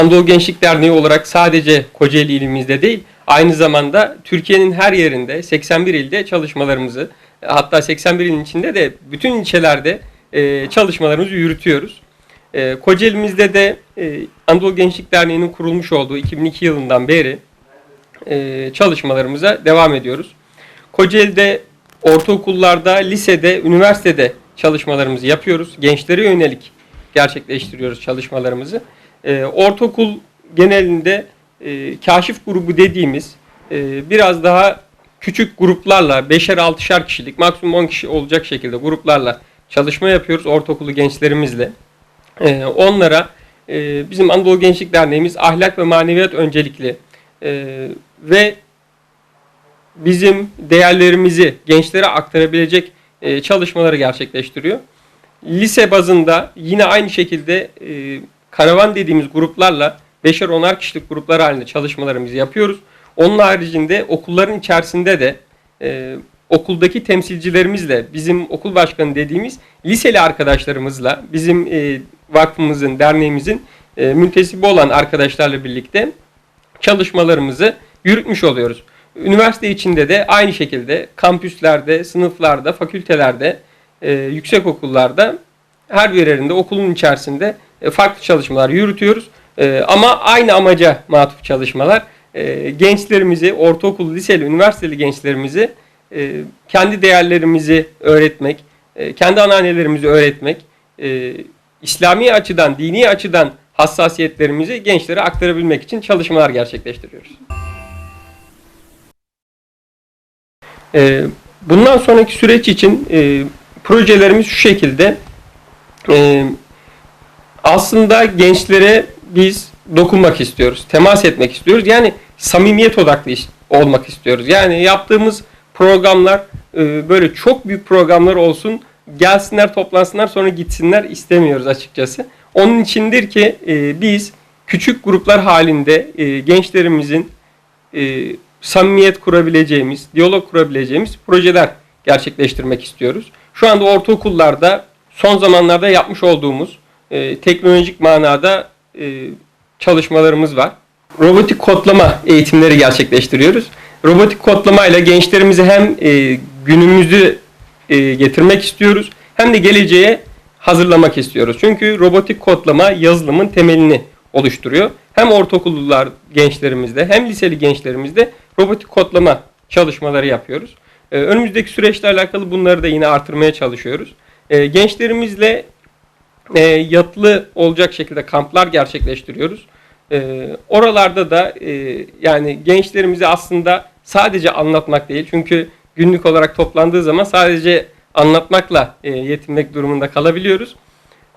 Anadolu Gençlik Derneği olarak sadece Kocaeli ilimizde değil, aynı zamanda Türkiye'nin her yerinde 81 ilde çalışmalarımızı, hatta 81 ilin içinde de bütün ilçelerde e, çalışmalarımızı yürütüyoruz. E, Kocaeli'mizde de e, Anadolu Gençlik Derneği'nin kurulmuş olduğu 2002 yılından beri çalışmalarımıza devam ediyoruz. Kocaeli'de ortaokullarda, lisede, üniversitede çalışmalarımızı yapıyoruz. Gençlere yönelik gerçekleştiriyoruz çalışmalarımızı. E, ortaokul genelinde e, kaşif grubu dediğimiz e, biraz daha küçük gruplarla, beşer altışar kişilik, maksimum 10 kişi olacak şekilde gruplarla çalışma yapıyoruz ortaokulu gençlerimizle. E, onlara e, bizim Anadolu Gençlik Derneğimiz ahlak ve maneviyat öncelikli e, ve bizim değerlerimizi gençlere aktarabilecek e, çalışmaları gerçekleştiriyor. Lise bazında yine aynı şekilde e, karavan dediğimiz gruplarla beşer onar kişilik gruplar halinde çalışmalarımızı yapıyoruz. Onun haricinde okulların içerisinde de e, okuldaki temsilcilerimizle, bizim okul başkanı dediğimiz liseli arkadaşlarımızla, bizim e, vakfımızın, derneğimizin e, müntesibi olan arkadaşlarla birlikte çalışmalarımızı yürütmüş oluyoruz. Üniversite içinde de aynı şekilde kampüslerde, sınıflarda, fakültelerde, e, yüksek okullarda her bir yerinde okulun içerisinde farklı çalışmalar yürütüyoruz. E, ama aynı amaca matuf çalışmalar. E, gençlerimizi, ortaokul, liseli, üniversiteli gençlerimizi e, kendi değerlerimizi öğretmek, e, kendi ananelerimizi öğretmek, e, İslami açıdan, dini açıdan hassasiyetlerimizi gençlere aktarabilmek için çalışmalar gerçekleştiriyoruz. E, bundan sonraki süreç için e, projelerimiz şu şekilde. Aslında gençlere biz dokunmak istiyoruz, temas etmek istiyoruz. Yani samimiyet odaklı iş, olmak istiyoruz. Yani yaptığımız programlar e, böyle çok büyük programlar olsun, gelsinler, toplansınlar, sonra gitsinler istemiyoruz açıkçası. Onun içindir ki e, biz küçük gruplar halinde e, gençlerimizin e, samimiyet kurabileceğimiz, diyalog kurabileceğimiz projeler gerçekleştirmek istiyoruz. Şu anda ortaokullarda son zamanlarda yapmış olduğumuz e, teknolojik manada e, çalışmalarımız var. Robotik kodlama eğitimleri gerçekleştiriyoruz. Robotik kodlama ile gençlerimizi hem e, günümüzü e, getirmek istiyoruz hem de geleceğe hazırlamak istiyoruz. Çünkü robotik kodlama yazılımın temelini oluşturuyor. Hem ortaokullular gençlerimizde hem liseli gençlerimizde robotik kodlama çalışmaları yapıyoruz. Ee, önümüzdeki süreçle alakalı bunları da yine artırmaya çalışıyoruz. Ee, gençlerimizle e, yatılı olacak şekilde kamplar gerçekleştiriyoruz. Ee, oralarda da e, yani gençlerimize aslında sadece anlatmak değil. Çünkü günlük olarak toplandığı zaman sadece anlatmakla e, yetinmek durumunda kalabiliyoruz.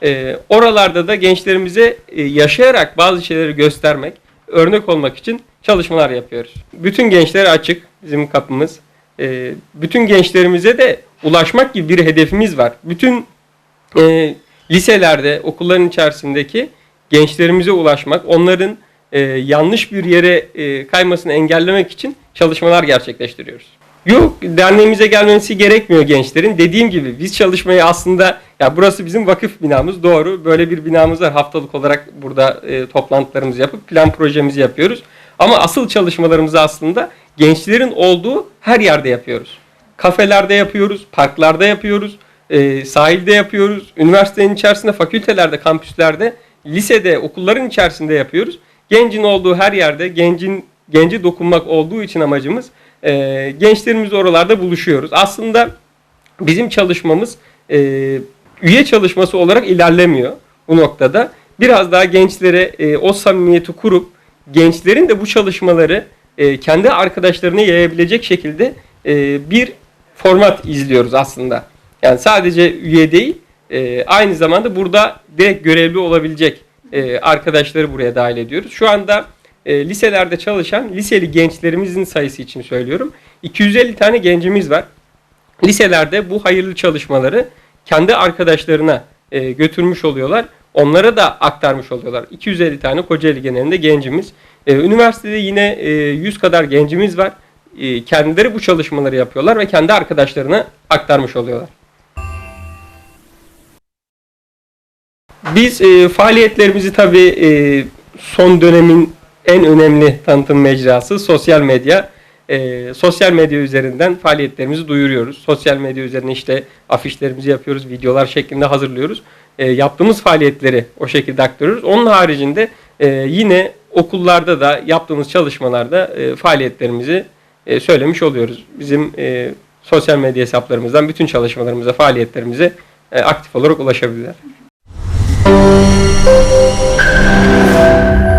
E, oralarda da gençlerimize e, yaşayarak bazı şeyleri göstermek, örnek olmak için çalışmalar yapıyoruz. Bütün gençlere açık bizim kapımız. E, bütün gençlerimize de ulaşmak gibi bir hedefimiz var. Bütün e, liselerde, okulların içerisindeki gençlerimize ulaşmak, onların e, yanlış bir yere e, kaymasını engellemek için çalışmalar gerçekleştiriyoruz. Yok derneğimize gelmesi gerekmiyor gençlerin. Dediğim gibi biz çalışmayı aslında ya burası bizim vakıf binamız doğru. Böyle bir binamız var. Haftalık olarak burada e, toplantılarımızı yapıp plan projemizi yapıyoruz. Ama asıl çalışmalarımızı aslında gençlerin olduğu her yerde yapıyoruz. Kafelerde yapıyoruz, parklarda yapıyoruz, e, sahilde yapıyoruz, üniversitenin içerisinde, fakültelerde, kampüslerde, lisede, okulların içerisinde yapıyoruz. Gencin olduğu her yerde, gencin genci dokunmak olduğu için amacımız e, gençlerimiz oralarda buluşuyoruz. Aslında bizim çalışmamız e, üye çalışması olarak ilerlemiyor bu noktada. Biraz daha gençlere e, o samimiyeti kurup gençlerin de bu çalışmaları e, kendi arkadaşlarına yayabilecek şekilde e, bir format izliyoruz aslında. Yani sadece üye değil, e, aynı zamanda burada direkt görevli olabilecek e, arkadaşları buraya dahil ediyoruz. Şu anda e, liselerde çalışan liseli gençlerimizin sayısı için söylüyorum. 250 tane gencimiz var. Liselerde bu hayırlı çalışmaları kendi arkadaşlarına e, götürmüş oluyorlar. Onlara da aktarmış oluyorlar. 250 tane Kocaeli genelinde gencimiz. E, üniversitede yine e, 100 kadar gencimiz var. E, kendileri bu çalışmaları yapıyorlar ve kendi arkadaşlarına aktarmış oluyorlar. Biz e, faaliyetlerimizi tabii e, son dönemin en önemli tanıtım mecrası sosyal medya. Ee, sosyal medya üzerinden faaliyetlerimizi duyuruyoruz. Sosyal medya üzerine işte afişlerimizi yapıyoruz, videolar şeklinde hazırlıyoruz. Ee, yaptığımız faaliyetleri o şekilde aktarıyoruz. Onun haricinde e, yine okullarda da yaptığımız çalışmalarda e, faaliyetlerimizi e, söylemiş oluyoruz. Bizim e, sosyal medya hesaplarımızdan bütün çalışmalarımıza, faaliyetlerimize e, aktif olarak ulaşabilirler. Thank you.